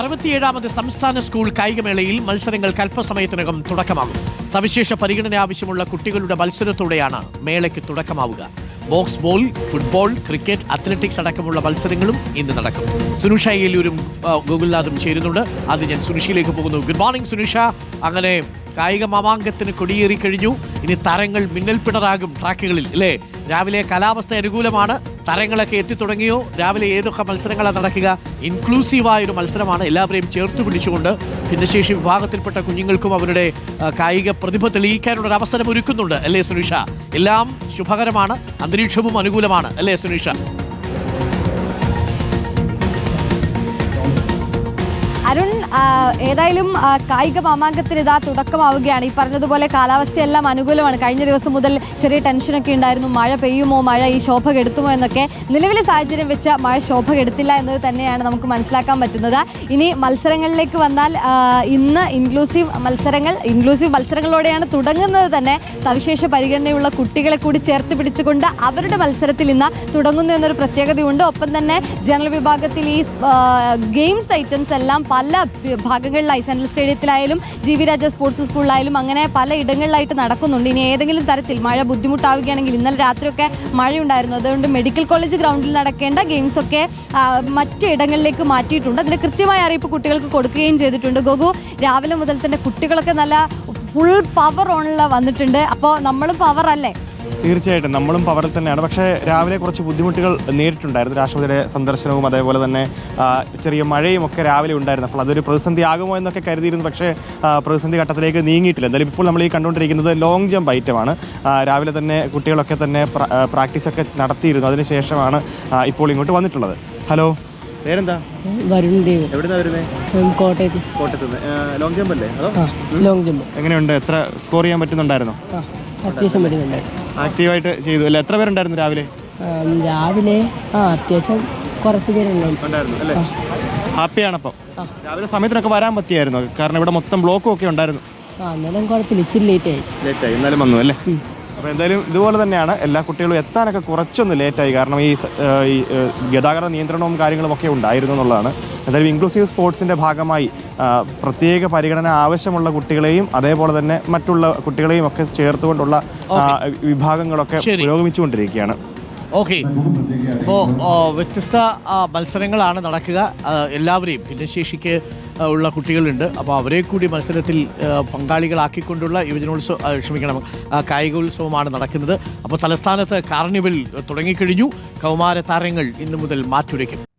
അറുപത്തിയേഴാമത് സംസ്ഥാന സ്കൂൾ കായികമേളയിൽ മത്സരങ്ങൾക്ക് അല്പസമയത്തിനകം തുടക്കമാകും. സവിശേഷ പരിഗണന ആവശ്യമുള്ള കുട്ടികളുടെ മത്സരത്തോടെയാണ് മേളയ്ക്ക് തുടക്കമാവുക. Box ball football cricket athletics അടക്കമുള്ള മത്സരങ്ങളും ഇന്ന് നടക്കും. സുനുഷ ഏലൂരും ഗോകുൽനാഥും ചേരുന്നുണ്ട്. അത് ഞാൻ സുനിഷയിലേക്ക് പോകുന്നു. Good morning Sunusha. അങ്ങനെ കായിക മാമാങ്കത്തിന് കൊടിയേറി കഴിഞ്ഞു. ഇനി താരങ്ങൾ മിന്നൽ പിണറാകും ട്രാക്കുകളിൽ അല്ലേ? രാവിലെ കാലാവസ്ഥ അനുകൂലമാണ്. താരങ്ങളൊക്കെ എത്തിത്തുടങ്ങിയോ രാവിലെ ഏതൊക്കെ മത്സരങ്ങളാണ് നടക്കുക? ഇൻക്ലൂസീവായ ഒരു മത്സരമാണ്. എല്ലാവരെയും ചേർത്ത് പിടിച്ചുകൊണ്ട് ഭിന്നശേഷി വിഭാഗത്തിൽപ്പെട്ട കുഞ്ഞുങ്ങൾക്കും അവരുടെ കായിക പ്രതിഭ തെളിയിക്കാനുള്ള ഒരു അവസരം ഒരുക്കുന്നുണ്ട്. അല്ലേ സുനിഷ? എല്ലാം ശുഭകരമാണ്. അന്തരീക്ഷവും അനുകൂലമാണ്. അല്ലേ സുനിഷ? അരുൺ ഏതായാലും കായിക മാമാങ്കത്തിന് ഇതാ തുടക്കമാവുകയാണ്. ഈ പറഞ്ഞതുപോലെ കാലാവസ്ഥയെല്ലാം അനുകൂലമാണ്. കഴിഞ്ഞ ദിവസം മുതൽ ചെറിയ ടെൻഷനൊക്കെ ഉണ്ടായിരുന്നു. മഴ പെയ്യുമോ? മഴ ഈ ശോഭ കെടുത്തുമോ എന്നൊക്കെ. നിലവിലെ സാഹചര്യം വെച്ച് മഴ ശോഭ കെടുത്തില്ല എന്നത് തന്നെയാണ് നമുക്ക് മനസ്സിലാക്കാൻ പറ്റുന്നത്. ഇനി മത്സരങ്ങളിലേക്ക് വന്നാൽ ഇന്ന് ഇൻക്ലൂസീവ് മത്സരങ്ങൾ ഇൻക്ലൂസീവ് മത്സരങ്ങളോടെയാണ് തുടങ്ങുന്നത് തന്നെ. സവിശേഷ പരിഗണനയുള്ള കുട്ടികളെ കൂടി ചേർത്ത് പിടിച്ചുകൊണ്ട് അവരുടെ മത്സരത്തിൽ ഇന്ന് തുടങ്ങുന്നു എന്നൊരു പ്രത്യേകതയുണ്ട്. ഒപ്പം തന്നെ ജനറൽ വിഭാഗത്തിൽ ഈ ഗെയിംസ് ഐറ്റംസ് എല്ലാം പല ഭാഗങ്ങളിലായി സെൻട്രൽ സ്റ്റേഡിയത്തിലായാലും ജി വി രാജ സ്പോർട്സ് സ്കൂളിലായാലും അങ്ങനെ പല ഇടങ്ങളിലായിട്ട് നടക്കുന്നുണ്ട്. ഇനി ഏതെങ്കിലും തരത്തിൽ മഴ ബുദ്ധിമുട്ടാവുകയാണെങ്കിൽ ഇന്നലെ രാത്രിയൊക്കെ മഴയുണ്ടായിരുന്നു. അതുകൊണ്ട് മെഡിക്കൽ കോളേജ് ഗ്രൗണ്ടിൽ നടക്കേണ്ട ഗെയിംസൊക്കെ മറ്റ് ഇടങ്ങളിലേക്ക് മാറ്റിയിട്ടുണ്ട്. അതിന്റെ കൃത്യമായ അറിയിപ്പ് കുട്ടികൾക്ക് കൊടുക്കുകയും ചെയ്തിട്ടുണ്ട്. ഗോഗു രാവിലെ മുതൽ തന്നെ കുട്ടികളൊക്കെ നല്ല ഫുൾ പവർ ഓണിൽ വന്നിട്ടുണ്ട്. അപ്പോൾ നമ്മളും പവർ അല്ലേ? തീർച്ചയായിട്ടും. നമ്മളും പവറിൽ തന്നെയാണ്. പക്ഷേ രാവിലെ കുറച്ച് ബുദ്ധിമുട്ടുകൾ നേരിട്ടുണ്ടായിരുന്നു. രാഷ്ട്രപതിയുടെ സന്ദർശനവും അതേപോലെ തന്നെ ചെറിയ മഴയും ഒക്കെ രാവിലെ ഉണ്ടായിരുന്നു. അപ്പോൾ അതൊരു പ്രതിസന്ധി ആകുമോ എന്നൊക്കെ കരുതിയിരുന്നു. പക്ഷേ പ്രതിസന്ധി ഘട്ടത്തിലേക്ക് നീങ്ങിയിട്ടില്ല. എന്തായാലും ഇപ്പോൾ നമ്മൾ ഈ കണ്ടുകൊണ്ടിരിക്കുന്നത് ലോങ് ജമ്പ് ഐറ്റമാണ് രാവിലെ തന്നെ കുട്ടികളൊക്കെ തന്നെ പ്രാക്ടീസൊക്കെ നടത്തിയിരുന്നു. അതിനുശേഷമാണ് ശേഷമാണ് ഇപ്പോൾ ഇങ്ങോട്ട് വന്നിട്ടുള്ളത്. ഹലോ പേരെന്താ? വരുൺ ദേവ്. എവിടുന്നാ വരുന്നത് ഉം, കോട്ടയത്ത്. കോട്ടയത്ത് ലോങ് ജമ്പ് അല്ലേ? ലോങ് ജമ്പ് എങ്ങനെയുണ്ട്? എത്ര സ്കോർ ചെയ്യാൻ പറ്റുന്നുണ്ടായിരുന്നോ? അത്യാവശ്യം വരുന്നുണ്ടായിരുന്നു ആക്റ്റീവായിട്ട് ചെയ്തു. അല്ലേ? എത്ര പേരുണ്ടായിരുന്നു രാവിലെ? രാവിലെ ആ അത്യാവശ്യം കുറച്ച് പേരുണ്ടായിരുന്നു ഉണ്ടായിരുന്നു അല്ലേ? ഹാപ്പിയാണപ്പം. രാവിലെ സമയത്തിനൊക്കെ വരാൻ പറ്റിയായിരുന്നു? കാരണം ഇവിടെ മൊത്തം ബ്ലോക്കും ഒക്കെ ഉണ്ടായിരുന്നു. ആ അന്നേരം കുഴപ്പമില്ല. ഇച്ചിരി ലേറ്റായി ലേറ്റായി എന്നാലും വന്നു അല്ലേ? അപ്പോൾ എന്തായാലും ഇതുപോലെ തന്നെയാണ് എല്ലാ കുട്ടികളും എത്താനൊക്കെ കുറച്ചൊന്ന് ലേറ്റായി. കാരണം ഈ ഈ ഗതാഗത നിയന്ത്രണവും കാര്യങ്ങളും ഒക്കെ ഉണ്ടായിരുന്നു എന്നുള്ളതാണ്. എന്തായാലും ഇൻക്ലൂസീവ് സ്പോർട്സിന്റെ ഭാഗമായി പ്രത്യേക പരിഗണന ആവശ്യമുള്ള കുട്ടികളെയും അതേപോലെ തന്നെ മറ്റുള്ള കുട്ടികളെയും ഒക്കെ ചേർത്തുകൊണ്ടുള്ള വിഭാഗങ്ങളൊക്കെ. പുരോഗമിച്ചുകൊണ്ടിരിക്കുകയാണ്. ഓക്കെ അപ്പോൾ വ്യത്യസ്ത മത്സരങ്ങളാണ് നടക്കുക. എല്ലാവരെയും ഭിന്നശേഷിക്ക് ഉള്ള കുട്ടികളുണ്ട്. അപ്പോൾ അവരെ കൂടി മത്സരത്തിൽ പങ്കാളികളാക്കിക്കൊണ്ടുള്ള യുവജനോത്സവം ക്ഷമിക്കണം കായികോത്സവമാണ് നടക്കുന്നത്. അപ്പോൾ തലസ്ഥാനത്ത് കാർണിവൽ തുടങ്ങിക്കഴിഞ്ഞു. കൗമാര താരങ്ങൾ ഇന്നു മുതൽ മാറ്റുരയ്ക്കും.